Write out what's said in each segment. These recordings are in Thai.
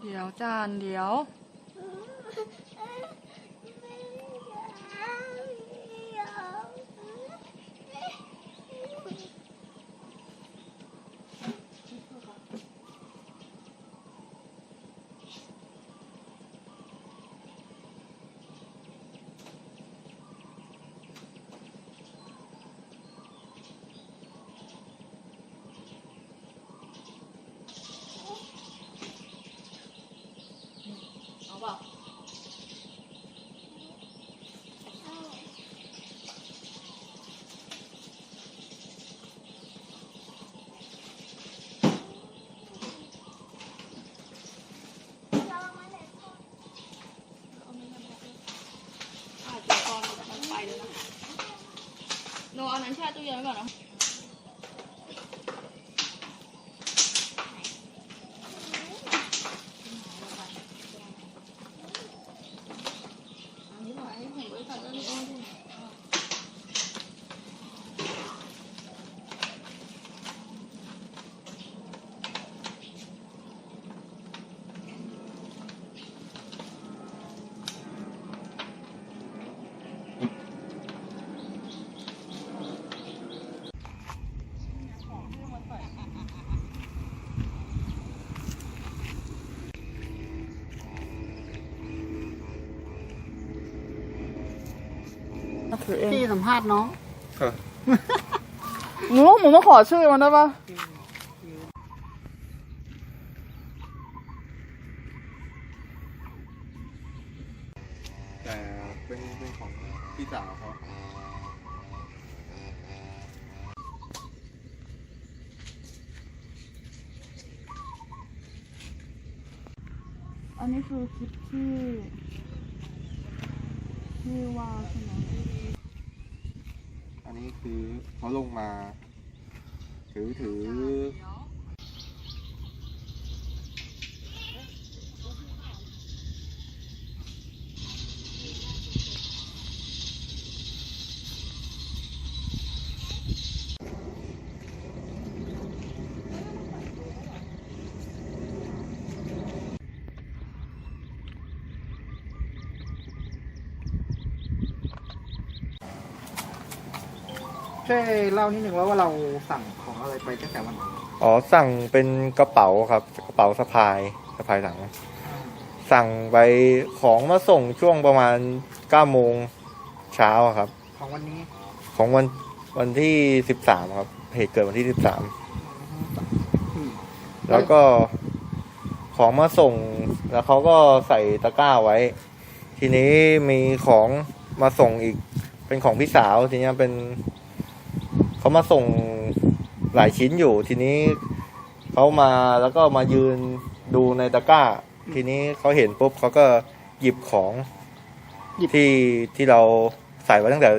เดี๋ยวจานเดี๋ยว เอาเปล่า อาจจะตอนมันไปแล้วนะ โนเอานั้นแช่ตู้เย็นไว้ก่อนเนาะอันนี้หน่อยให้ผมไว้ก่อนแล้วนี่เอาดิ ถือเองพี่สัมภาษณ์น้องหนูหนูต้องขอชื่อมันได้ปะแต่เป็นเป็นของพี่สาวเขาอันนี้คือคลิปที่ที่ว่าใช่ไหม อันนี้คือเขาลงมา ถือถือ ช่วยเล่านิดนึงว่าว่าเราสั่งของอะไรไปตั้งแต่วันไหนอ๋อสั่งเป็นกระเป๋าครับกระเป๋าสะพายสะพายหลัง สั่งไปของมาส่งช่วงประมาณเก้าโมงเช้าอะครับ ของวันนี้ของวันวันที่สิบสามครับ เหตุเกิดวันที่สิบสามอืมแล้วก็ของมาส่ง แล้วเขาก็ใส่ตะกร้าไว้ ทีนี้มีของมาส่งอีก เป็นของพี่สาวทีนี้เป็น เขามาส่งหลายชิ้นอยู่ ทีนี้เขามาแล้วก็มายืนดูในตะกร้า ทีนี้เขาเห็นปุ๊บเขาก็หยิบของหยิบ ที่ที่เราใส่ไว้ตั้งแต่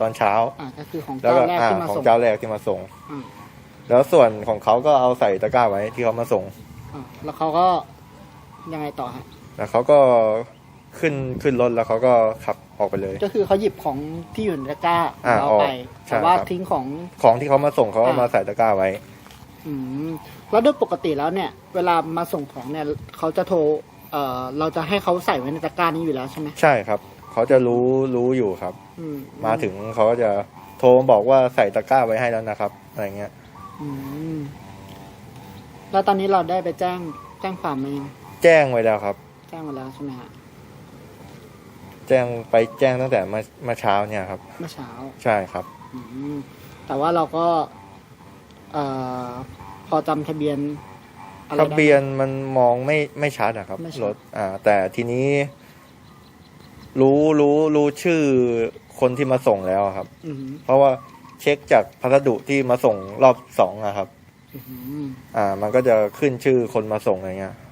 ตอนเช้า อ่าก็คือของแล้วเจ้าก็แรกอ่าที่มาของส่งเจ้าแรกที่มาส่ง อ่าแล้วส่วนของเขาก็เอาใส่ตะกร้าไว้ที่เขามาส่ง อ่าแล้วเขาก็ยังไงต่อฮะแล้วเขาก็ขึ้นขึ้นรถแล้วเขาก็ขับ ออกไปเลย ก็คือเขาหยิบของที่อยู่ในตะกร้าอ่าเอาไปออกใช่แต่ว่าครับทิ้งของของที่เขามาส่งเขาก็อ่ามมาใส่ตะกร้าไว้ อืมแล้วโดยปกติแล้วเนี่ย เวลามาส่งของเนี่ยเขาจะโทรเอ่อเราจะให้เขาใส่ไว้ในตะกร้านี้อยู่แล้วใช่ไหมใช่ครับเขาจะรู้รู้อยู่ครับอืมมาถึงเขาก็จะโทรมาบอกว่าใส่ตะกร้าไว้ให้แล้วนะครับอะไรเงี้ยอืมแล้วตอนนี้เราได้ไปแจ้งแจ้งความมายังแจ้งไว้แล้วครับ แจ้งมาแล้วใช่ไหมฮะ แจ้งไปแจ้งตั้งแต่เมื่อเมื่อเช้าเนี่ยครับ เมื่อเช้าใช่ครับอืมแต่ว่าเราก็เอ่อพอจำทะเบียนอะไรได้ ทะเบียนมันมองไม่ไม่ชัดอะครับไม่ชัด รถอ่า แต่ทีนี้ รู้รู้รู้ชื่อคนที่มาส่งแล้วอะครับ อืมเพราะว่าเช็คจากพัสดุที่มาส่งรอบสองอะครับ อืมอ่า มันก็จะขึ้นชื่อคนมาส่งอะไรเงี้ยอืม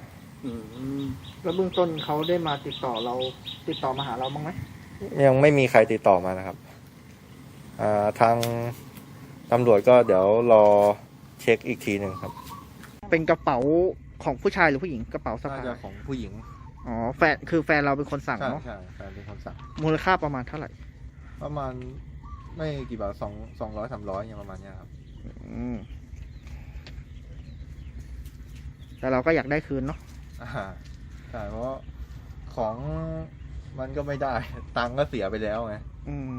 แล้วเบื้องต้นเขาได้มาติดต่อเรา ติดต่อมาหาเราบ้างไหมยังไม่มีใครติดต่อมานะครับอ่าทางตำรวจก็เดี๋ยวรอเช็คอีกทีหนึ่งครับ เป็นกระเป๋าของผู้ชายหรือผู้หญิงกระเป๋าสะพายของผู้หญิงอ๋อแฟนคือแฟนเราเป็นคนสั่งใช่เนาะใช่แฟนเป็นคนสั่งมูลค่าประมาณเท่าไหร่ ประมาณไม่กี่บาทสองสองร้อยสามร้อยอย่างประมาณเนี้ยครับอืมแต่เราก็อยากได้คืนเนาะ อ่าใช่เพราะของมันก็ไม่ได้ ตังค์ก็เสียไปแล้วไงอืม